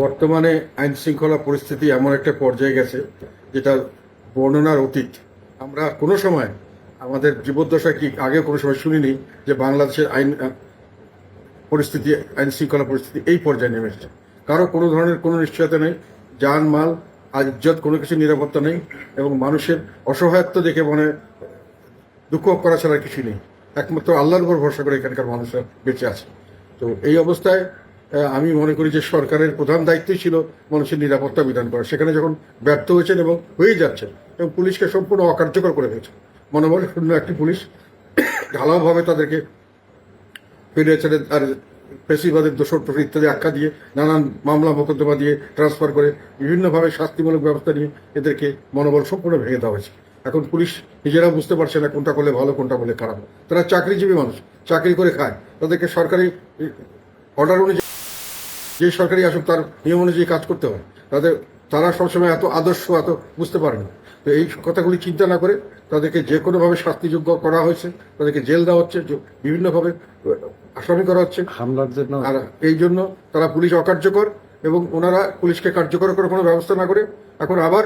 বর্তমানে আইন শৃঙ্খলা পরিস্থিতি এমন একটা পর্যায়ে গেছে, যেটা বর্ণনার অতীত। আমরা কোনো সময় আমাদের জীবদ্দশায় কি আগে কোনো সময় শুনিনি যে বাংলাদেশের আইন পরিস্থিতি আইন শৃঙ্খলা পরিস্থিতি এই পর্যায়ে নেমে এসেছে। কারও কোনো ধরনের কোনো নিশ্চয়তা নেই, যান মাল আর ইজ্জত কোনো কিছু নিরাপত্তা নেই, এবং মানুষের অসহায়ত্ব দেখে মনে, দুঃখ করা ছাড়া কিছু নেই। একমাত্র আল্লাহর উপর ভরসা করে এখানকার মানুষরা বেঁচে আছে। তো এই অবস্থায় আমি মনে করি যে সরকারের প্রধান দায়িত্বই ছিল মানুষের নিরাপত্তা বিধান করা। সেখানে যখন ব্যর্থ হয়েছেন এবং হয়ে যাচ্ছেন, এবং পুলিশকে সম্পূর্ণ অকার্যকর করে ফেলছে মনোবল শূন্য একটি পুলিশ, ঢালাওভাবে তাদেরকে ফিরিয়েছেন আর পেশিবাদের দোষর টোষর ইত্যাদি আখ্যা দিয়ে, নানান মামলা, মোকদ্দমা দিয়ে ট্রান্সফার করে বিভিন্নভাবে শাস্তিমূলক ব্যবস্থা নিয়ে এদেরকে মনোবল সম্পূর্ণ ভেঙে দেওয়া হয়েছে। এখন পুলিশ নিজেরা বুঝতে পারছে না কোনটা করলে ভালো, কোনটা করলে খারাপ। তারা চাকরিজীবী মানুষ, চাকরি করে খায়। তাদেরকে সরকারি অর্ডার অনুযায়ী যে সরকারি আসুক তার নিয়ম অনুযায়ী কাজ করতে হয় তাদের তারা সবসময় এত আদর্শ এত বুঝতে পারে না তো এই কথাগুলি চিন্তা না করে তাদেরকে যে কোনোভাবে শাস্তিযোগ্য করা হয়েছে তাদেরকে জেল দেওয়া হচ্ছে যে বিভিন্নভাবে আসামি করা হচ্ছে। হামলার জন্য। আর এই জন্য তারা পুলিশ অকার্যকর এবং ওনারা পুলিশকে কার্যকর করে কোনো ব্যবস্থা না করে এখন আবার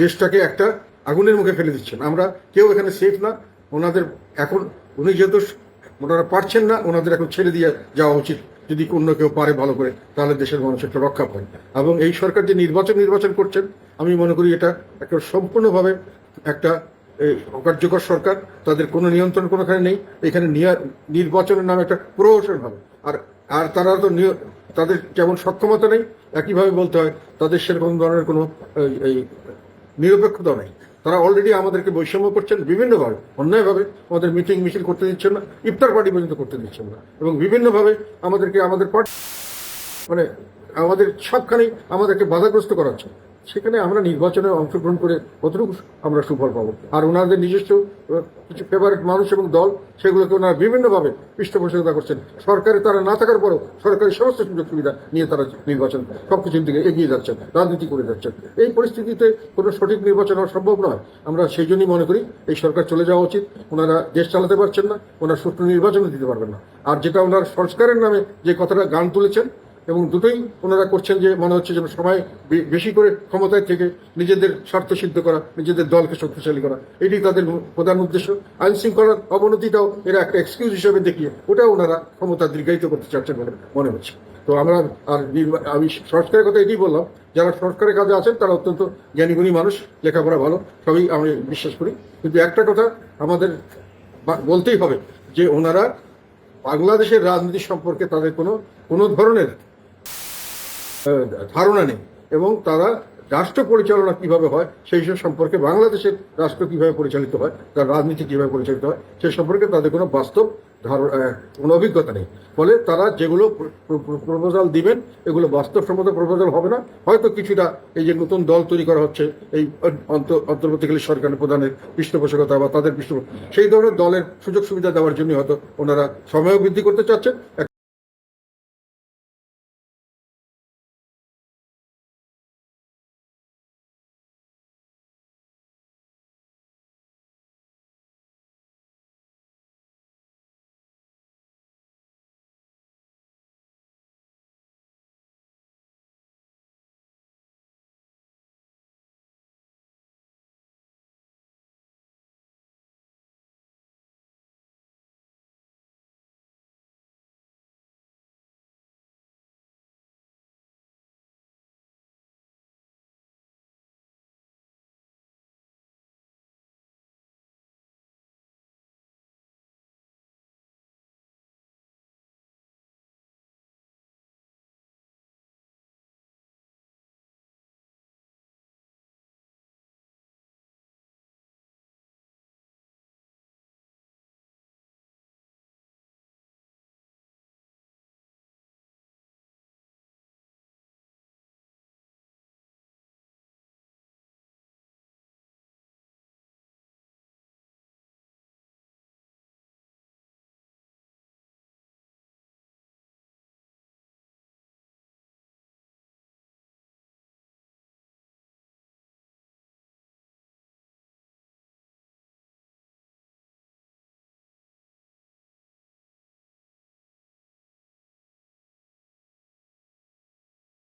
দেশটাকে একটা আগুনের মুখে ফেলে দিচ্ছেন। আমরা কেউ এখানে সেফ না। ওনাদের এখন উনি যেহেতু ওনারা পারছেন না ওনাদের এখন ছেড়ে দিয়ে যাওয়া উচিত। যদি অন্য কেউ পারে ভালো করে, তাহলে দেশের মানুষ একটা রক্ষা পায়। এবং এই সরকার যে নির্বাচন নির্বাচন করছেন, আমি মনে করি এটা একটা সম্পূর্ণভাবে একটা অকার্যকর সরকার। তাদের কোনো নিয়ন্ত্রণ কোনোখানে নেই। এখানে নির্বাচনের নামে একটা প্রহসন হবে। আর আর তারা তো তাদের যেমন সক্ষমতা নেই, একইভাবে বলতে হয়, তাদের সেরকম ধরনের কোনো, এই নিরপেক্ষতা নেই। তারা অলরেডি আমাদেরকে বৈষম্য করছেন বিভিন্নভাবে, অন্যায়ভাবে আমাদের মিটিং মিছিল করতে দিচ্ছেন না, ইফতার পার্টি পর্যন্ত করতে দিচ্ছেন না এবং বিভিন্নভাবে আমাদেরকে, আমাদের পার্টি মানে আমাদের সবখানেই আমাদেরকে বাধাগ্রস্ত করাচ্ছে। সেখানে আমরা নির্বাচনে অংশগ্রহণ করে কতটুকু আমরা সুফল পাবো। আর ওনাদের নিজস্ব কিছু ফেভারিট মানুষ এবং দল, সেগুলোকে ওনারা বিভিন্নভাবে পৃষ্ঠপোষকতা করছেন। সরকারে তারা না থাকার পরেও সরকারি সমস্ত সুযোগ সুবিধা নিয়ে তারা নির্বাচন সবকিছুর দিকে এগিয়ে যাচ্ছেন, রাজনীতি করে যাচ্ছেন। এই পরিস্থিতিতে কোনো সঠিক নির্বাচন হওয়া সম্ভব নয়। আমরা সেই জন্যই মনে করি, এই সরকার চলে যাওয়া উচিত। ওনারা দেশ চালাতে পারছেন না, ওনারা সুষ্ঠু নির্বাচন দিতে পারবেন না। আর যেটা ওনার সংস্কারের নামে যে কথাটা গান তুলেছেন এবং দুটোই ওনারা করছেন যে মনে হচ্ছে যেন সবাই বেশি করে ক্ষমতায় থেকে নিজেদের স্বার্থ সিদ্ধ করা, নিজেদের দলকে শক্তিশালী করা। এটি তাদের প্রধান উদ্দেশ্য। আইন শৃঙ্খলার অবনতিটাও এরা একটা এক্সকিউজ হিসেবে দেখিয়ে ওটাও ওনারা ক্ষমতা দীর্ঘায়িত করতে চাচ্ছেন বলে মনে হচ্ছে। তো আমরা আর আমি সংস্কারের কথা এটাই বললাম, যারা সংস্কারের কাজে আছেন তারা অত্যন্ত জ্ঞানীগুণী মানুষ, লেখাপড়া ভালো, সবই আমি বিশ্বাস করি। কিন্তু একটা কথা আমাদের বলতেই হবে যে ওনারা বাংলাদেশের রাজনীতি সম্পর্কে তাদের কোনো কোনো ধরনের ধারণা নেই। এবং তারা রাষ্ট্র পরিচালনা কীভাবে হয়, সেই সব সম্পর্কে বাংলাদেশের রাষ্ট্র কীভাবে পরিচালিত হয়, তার রাজনীতি কীভাবে পরিচালিত হয়, সে সম্পর্কে তাদের কোনো বাস্তব কোনো অভিজ্ঞতা নেই। ফলে তারা যেগুলো প্রপোজাল দিবেন, এগুলো বাস্তবসম্মত প্রপোজাল হবে না। হয়তো কিছুটা এই যে নতুন দল তৈরি করা হচ্ছে, এই অন্ত- অন্তর্বর্তীকালী সরকারের প্রধানের পৃষ্ঠপোষকতা বা তাদের পৃষ্ঠ, সেই ধরনের দলের সুযোগ সুবিধা দেওয়ার জন্য হয়তো ওনারা সময়ও বৃদ্ধি করতে চাচ্ছেন।